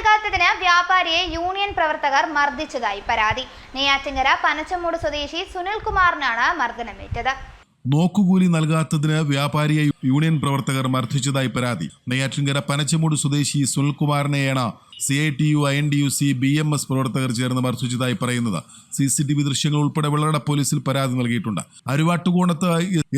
നൽകാത്തതിന് വ്യാപാരിയെ union പ്രവർത്തകർ മർദ്ദിച്ചതായി പരാതി. നെയ്യാറ്റിങ്കര പനച്ചമൂട് സ്വദേശി സുനിൽകുമാറിനാണ് മർദ്ദനമേറ്റത്. നോക്കുകൂലി നൽകാത്തതിന് വ്യാപാരിയെ യൂണിയൻ പ്രവർത്തകർ മർദ്ദിച്ചതായി പരാതി. നെയ്യാറ്റിങ്കര പനച്ചമൂട് സ്വദേശി സുനിൽകുമാറിനെയാണ് C I T U I N D U C B M S പ്രവർത്തകർ ചേർന്ന് മർദ്ദിച്ചതായി പറയുന്നത് സി സി ടി വി ദൃശ്യങ്ങൾ ഉൾപ്പെടെ വെള്ളട പോലീസിൽ പരാതി നൽകിയിട്ടുണ്ട്. അരുവാട്ടുകോണത്ത്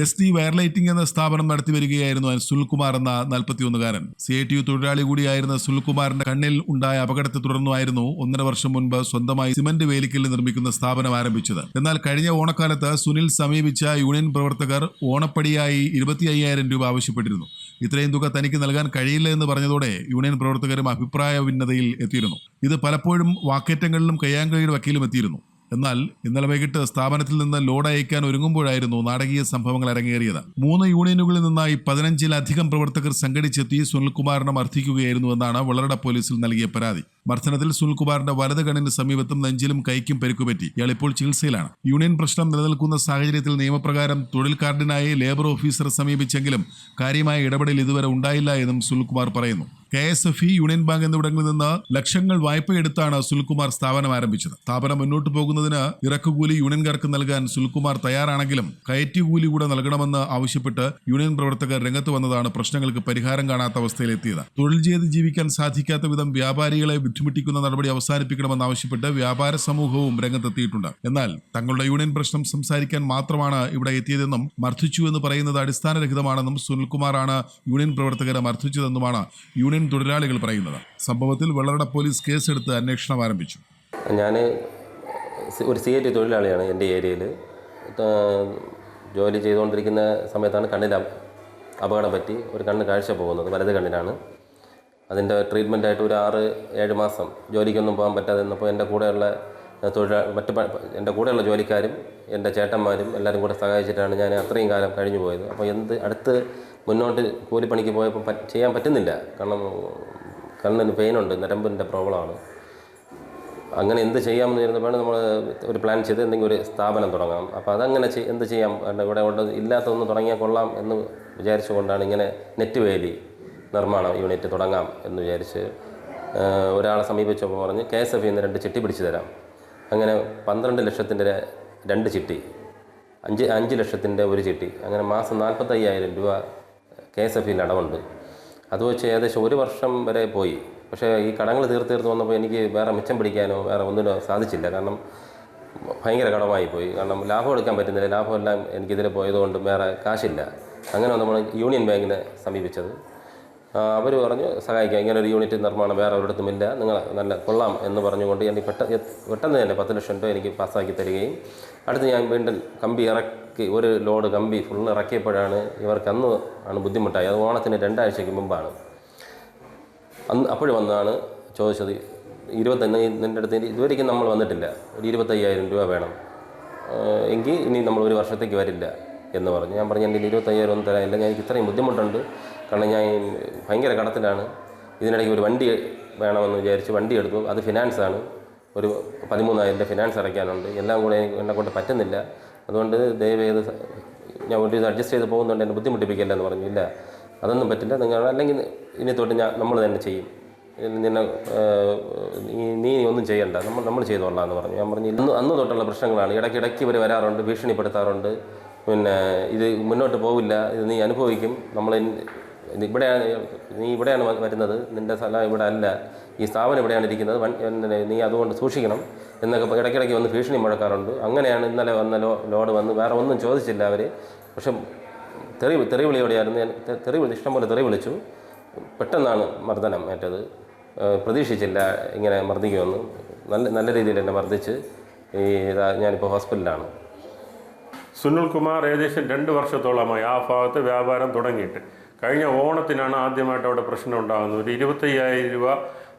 എസ് വയർ വയർലൈറ്റിംഗ് എന്ന സ്ഥാപനം നടത്തി വരികയായിരുന്നു സുനിൽകുമാർ എന്ന നാൽപ്പത്തിയൊന്നുകാരൻ. സി ഐ ടി യു തൊഴിലാളി കൂടിയായിരുന്ന സുനിൽകുമാറിന്റെ കണ്ണിൽ ഉണ്ടായ അപകടത്തെ തുടർന്നായിരുന്നു ഒന്നര വർഷം മുൻപ് സ്വന്തമായി സിമന്റ് വേലിക്കൽ നിർമ്മിക്കുന്ന സ്ഥാപനം ആരംഭിച്ചത്. എന്നാൽ കഴിഞ്ഞ ഓണക്കാലത്ത് സുനിൽ സമീപിച്ച യൂണിയൻ പ്രവർത്തകർ ഓണപ്പടിയായി ഇരുപത്തി രൂപ ആവശ്യപ്പെട്ടിരുന്നു. ഇത്രയും തുക തനിക്ക് നൽകാൻ കഴിയില്ല എന്ന് പറഞ്ഞതോടെ യൂണിയൻ പ്രവർത്തകരും അഭിപ്രായ ഭിന്നതയിൽ എത്തിയിരുന്നു. ഇത് പലപ്പോഴും വാക്കേറ്റങ്ങളിലും കയ്യാങ്കളിയുടെ വക്കീലും എത്തിയിരുന്നു. എന്നാൽ ഇന്നലെ വൈകിട്ട് സ്ഥാപനത്തിൽ നിന്ന് ലോഡ് അയക്കാൻ ഒരുങ്ങുമ്പോഴായിരുന്നു നാടകീയ സംഭവങ്ങൾ അരങ്ങേറിയത്. മൂന്ന് യൂണിയനുകളിൽ നിന്നായി പതിനഞ്ചിലധികം പ്രവർത്തകർ സംഘടിച്ചെത്തി സുനിൽകുമാറിനെ മർദ്ദിക്കുകയായിരുന്നു എന്നാണ് വളരട പോലീസിൽ നൽകിയ പരാതി. മർദ്ദനത്തിൽ സുനിൽകുമാറിന്റെ വലത് കണ്ണിന് സമീപത്തും നെഞ്ചിലും കൈക്കും പരിക്കുപറ്റി. ഇയാൾ ഇപ്പോൾ ചികിത്സയിലാണ്. യൂണിയൻ പ്രശ്നം നിലനിൽക്കുന്ന സാഹചര്യത്തിൽ നിയമപ്രകാരം തൊഴിൽ കാർഡിനായി ലേബർ ഓഫീസറെ സമീപിച്ചെങ്കിലും കാര്യമായ ഇടപെടൽ ഇതുവരെ ഉണ്ടായില്ല എന്നും സുനിൽകുമാർ പറയുന്നു. K S F E union bank എന്നിവിടങ്ങളിൽ നിന്ന് ലക്ഷങ്ങൾ വായ്പ എടുത്താണ് സുൽകുമാർ സ്ഥാപനം ആരംഭിച്ചത്. സ്ഥാപനം മുന്നോട്ട് പോകുന്നതിന് ഇറക്കുകൂലി യൂണിയൻകാർക്ക് നൽകാൻ സുൽകുമാർ തയ്യാറാണെങ്കിലും കയറ്റുകൂലി കൂടെ നൽകണമെന്ന് ആവശ്യപ്പെട്ട് യൂണിയൻ പ്രവർത്തകർ രംഗത്ത് വന്നതാണ് പ്രശ്നങ്ങൾക്ക് പരിഹാരം കാണാത്ത അവസ്ഥയിലെത്തിയത്. തൊഴിൽ ചെയ്ത് ജീവിക്കാൻ സാധിക്കാത്ത വിധം വ്യാപാരികളെ ബുദ്ധിമുട്ടിക്കുന്ന നടപടി അവസാനിപ്പിക്കണമെന്ന് ആവശ്യപ്പെട്ട് വ്യാപാര സമൂഹവും രംഗത്തെത്തിയിട്ടുണ്ട്. എന്നാൽ തങ്ങളുടെ യൂണിയൻ പ്രശ്നം സംസാരിക്കാൻ മാത്രമാണ് ഇവിടെ എത്തിയതെന്നും മർദ്ദിച്ചു എന്ന് പറയുന്നത് അടിസ്ഥാനരഹിതമാണെന്നും സുനിൽകുമാറാണ് യൂണിയൻ പ്രവർത്തകരെ മർദ്ദിച്ചതെന്നുമാണ് യൂണിയൻ തൊഴിലാളികൾ പറയുന്നത്. സംഭവത്തിൽ വെള്ളറട പോലീസ് കേസെടുത്ത് അന്വേഷണം ആരംഭിച്ചു. ഞാൻ ഒരു സി ഐ ടി തൊഴിലാളിയാണ് എന്റെ ഏരിയയിൽ ജോലി ചെയ്തുകൊണ്ടിരിക്കുന്ന സമയത്താണ് കണ്ണിൽ അപ- അപകടം പറ്റി ഒരു കണ്ണ് കാഴ്ച പോകുന്നത് വലത് കണ്ണിനാണ് അതിന്റെ ട്രീറ്റ്മെന്റായിട്ട് ഒരു ആറ് ഏഴ് മാസം ജോലിക്കൊന്നും പോകാൻ പറ്റാതെ നിന്നപ്പോൾ എന്റെ കൂടെയുള്ള തൊഴിലാളി മറ്റ് എന്റെ കൂടെയുള്ള ജോലിക്കാരും എന്റെ ചേട്ടന്മാരും എല്ലാവരും കൂടെ സഹായിച്ചിട്ടാണ് ഞാൻ അത്രയും കാലം കഴിഞ്ഞു പോയത് അപ്പോൾ എന്ത് അടുത്ത് മുന്നോട്ട് കൂലിപ്പണിക്ക് പോയപ്പോൾ ചെയ്യാൻ പറ്റുന്നില്ല. കാരണം കണ്ണിന് പെയിനുണ്ട് നരമ്പിന്റെ പ്രോബ്ലമാണ്. അങ്ങനെ എന്ത് ചെയ്യാമെന്ന് ഇരുന്നപ്പോഴാണ് നമ്മൾ ഒരു പ്ലാൻ ചെയ്ത് എന്തെങ്കിലും ഒരു സ്ഥാപനം തുടങ്ങാം. അപ്പോൾ അതങ്ങനെ എന്ത് ചെയ്യാം? കാരണം ഇവിടെ കൊണ്ട് ഇല്ലാത്തൊന്ന് തുടങ്ങിയാൽ കൊള്ളാം എന്ന് വിചാരിച്ചുകൊണ്ടാണ് ഇങ്ങനെ നെറ്റ് വേലി നിർമ്മാണം യൂണിറ്റ് തുടങ്ങാം എന്ന് വിചാരിച്ച് ഒരാളെ സമീപിച്ചപ്പോൾ പറഞ്ഞ് കെ എസ് എഫ് ഇന്ന് രണ്ട് ചിട്ടി പിടിച്ചു തരാം. അങ്ങനെ പന്ത്രണ്ട് ലക്ഷത്തിന്റെ രണ്ട് ചിട്ടി അഞ്ച് അഞ്ച് ലക്ഷത്തിന്റെ ഒരു ചിട്ടി അങ്ങനെ മാസം നാൽപ്പത്തയ്യായിരം രൂപ കെ എസ് എഫ് ഇയിൽ അടവുണ്ട്. അത് വെച്ച് ഏകദേശം ഒരു വർഷം വരെ പോയി. പക്ഷേ ഈ കടങ്ങൾ തീർത്ത് തീർത്ത് വന്നപ്പോൾ എനിക്ക് വേറെ മിച്ചം പിടിക്കാനോ വേറെ ഒന്നിനോ സാധിച്ചില്ല. കാരണം ഭയങ്കര കടമായി പോയി. കാരണം ലാഭം എടുക്കാൻ പറ്റുന്നില്ല. ലാഭമെല്ലാം എനിക്കിതിൽ പോയതുകൊണ്ട് വേറെ കാശില്ല. അങ്ങനെ നമ്മൾ യൂണിയൻ ബാങ്കിനെ സമീപിച്ചത്. അവർ പറഞ്ഞു സഹായിക്കാം. ഇങ്ങനെ ഒരു യൂണിറ്റ് നിർമ്മാണം വേറെ ഒരിടത്തും ഇല്ല. നിങ്ങൾ നല്ല കൊള്ളാം എന്ന് പറഞ്ഞുകൊണ്ട് എനിക്ക് പെട്ടെന്ന് പെട്ടെന്ന് തന്നെ പത്ത് ലക്ഷം രൂപ എനിക്ക് പാസ്സാക്കി തരികയും അടുത്ത് ഞാൻ വീണ്ടും കമ്പി ഇറക്കി ഒരു ലോഡ് കമ്പി ഫുൾ ഇറക്കിയപ്പോഴാണ് ഇവർക്ക് അന്ന് ആണ് ബുദ്ധിമുട്ടായി അത് ഓണത്തിന് രണ്ടാഴ്ചയ്ക്ക് മുമ്പാണ്. അന്ന് അപ്പോഴും വന്നാണ് ചോദിച്ചത് ഇരുപത്തഞ്ച് നിന്റെ അടുത്ത് ഇതുവരെയ്ക്കും നമ്മൾ വന്നിട്ടില്ല. ഒരു ഇരുപത്തയ്യായിരം രൂപ വേണം. എങ്കിൽ ഇനി നമ്മൾ ഒരു വർഷത്തേക്ക് വരില്ല. എന്ന് പറഞ്ഞു. ഞാൻ പറഞ്ഞു എന്റെ ഇരുപത്തയ്യായിരം ഒന്നും തരാനില്ല. ഞാൻ എനിക്ക് ഇത്രയും ബുദ്ധിമുട്ടുണ്ട്. കാരണം ഞാൻ ഭയങ്കര കടത്തിലാണ്. ഇതിനിടയ്ക്ക് ഒരു വണ്ടി വേണമെന്ന് വിചാരിച്ച് വണ്ടി എടുത്തു. അത് ഫിനാൻസാണ് ഒരു പതിമൂന്നായിരം ഫിനാൻസ് അടയ്ക്കാനുണ്ട്. എല്ലാം കൂടെ എന്നെ കൊണ്ട് പറ്റുന്നില്ല. അതുകൊണ്ട് ദയവേത് ഞാൻ ഒരു ഇത് അഡ്ജസ്റ്റ് ചെയ്ത് പോകുന്നുണ്ട് എന്നെ ബുദ്ധിമുട്ടിപ്പിക്കില്ല എന്ന് പറഞ്ഞു. ഇല്ല. അതൊന്നും പറ്റില്ല. നിങ്ങൾ അല്ലെങ്കിൽ ഇനി തൊട്ട് ഞാൻ നമ്മൾ തന്നെ ചെയ്യും. നിന്നെ നീ ഒന്നും ചെയ്യണ്ട. നമ്മൾ നമ്മൾ ചെയ്തോളാം എന്ന് പറഞ്ഞു. ഞാൻ പറഞ്ഞു ഇന്ന് അന്ന് തൊട്ടുള്ള പ്രശ്നങ്ങളാണ്. ഇടയ്ക്കിടയ്ക്ക് ഇവർ വരാറുണ്ട് ഭീഷണിപ്പെടുത്താറുണ്ട്. പിന്നെ ഇത് മുന്നോട്ട് പോവില്ല. ഇത് നീ അനുഭവിക്കും. നമ്മൾ ഇത് ഇവിടെയാണ് നീ ഇവിടെയാണ് വരുന്നത്. നിന്റെ സ്ഥലം ഇവിടെ അല്ല. ഈ സ്ഥാപനം ഇവിടെയാണ് ഇരിക്കുന്നത്. നീ അതുകൊണ്ട് സൂക്ഷിക്കണം എന്നൊക്കെ ഇടയ്ക്കിടയ്ക്ക് വന്ന് ഭീഷണി മുഴക്കാറുണ്ട്. അങ്ങനെയാണ് ഇന്നലെ വന്ന ലോ ലോഡ് വന്ന് വേറെ ഒന്നും ചോദിച്ചില്ല അവർ പക്ഷെ തെറി തെറി വിളിയോടെയായിരുന്നു ഞാൻ തെറി വിളി ഇഷ്ടംപോലെ തെറി വിളിച്ചു. പെട്ടെന്നാണ് മർദ്ദനം ഏറ്റത്. പ്രതീക്ഷിച്ചില്ല ഇങ്ങനെ മർദ്ദിക്കുമെന്ന്. നല്ല നല്ല രീതിയിൽ എന്നെ മർദ്ദിച്ച് ഈ ഞാനിപ്പോൾ ഹോസ്പിറ്റലിലാണ്. സുനിൽകുമാർ ഏകദേശം രണ്ട് വർഷത്തോളമായി ആ ഭാഗത്ത് വ്യാപാരം തുടങ്ങിയിട്ട്. കഴിഞ്ഞ ഓണത്തിനാണ് ആദ്യമായിട്ട് അവിടെ പ്രശ്നം ഉണ്ടാകുന്നത് ഒരു ഇരുപത്തയ്യായിരം രൂപ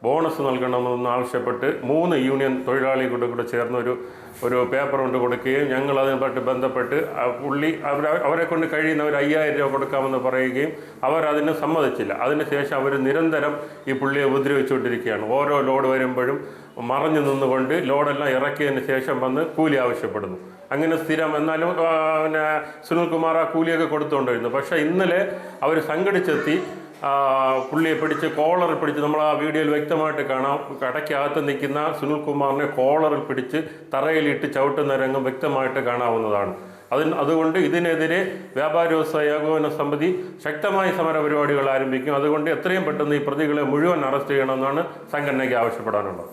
ബോണസ് നൽകണമെന്ന് ആവശ്യപ്പെട്ട് മൂന്ന് യൂണിയൻ തൊഴിലാളികളുടെ കൂടെ ചേർന്ന് ഒരു ഒരു പേപ്പർ കൊണ്ട് കൊടുക്കുകയും ഞങ്ങൾ അതിനുമായിട്ട് ബന്ധപ്പെട്ട് പുള്ളി അവർ അവരെ കൊണ്ട് കഴിയുന്ന ഒരു അയ്യായിരം രൂപ കൊടുക്കാമെന്ന് പറയുകയും അവർ അതിന് സമ്മതിച്ചില്ല. അതിനുശേഷം അവർ നിരന്തരം ഈ പുള്ളിയെ ഉപദ്രവിച്ചുകൊണ്ടിരിക്കുകയാണ്. ഓരോ ലോഡ് വരുമ്പോഴും മറഞ്ഞു നിന്നുകൊണ്ട് ലോഡെല്ലാം ഇറക്കിയതിന് ശേഷം വന്ന് കൂലി ആവശ്യപ്പെടുന്നു. അങ്ങനെ സ്ഥിരം എന്നാലും പിന്നെ സുനിൽകുമാർ ആ കൂലിയൊക്കെ കൊടുത്തുകൊണ്ടിരുന്നു. പക്ഷേ ഇന്നലെ അവർ സംഘടിച്ചെത്തി പുള്ളിയെ പിടിച്ച് കോളറിൽ പിടിച്ച് നമ്മൾ ആ വീഡിയോയിൽ വ്യക്തമായിട്ട് കാണാം. കടയ്ക്കകത്ത് നിൽക്കുന്ന സുനിൽകുമാറിനെ കോളറിൽ പിടിച്ച് തറയിലിട്ട് ചവിട്ടുന്ന രംഗം വ്യക്തമായിട്ട് കാണാവുന്നതാണ്. അതിന് അതുകൊണ്ട് ഇതിനെതിരെ വ്യാപാര വ്യവസായ ഏകോപന സമിതി ശക്തമായ സമര പരിപാടികൾ ആരംഭിക്കും. അതുകൊണ്ട് എത്രയും പെട്ടെന്ന് ഈ പ്രതികളെ മുഴുവൻ അറസ്റ്റ് ചെയ്യണമെന്നാണ് സംഘടനയ്ക്ക് ആവശ്യപ്പെടാനുള്ളത്.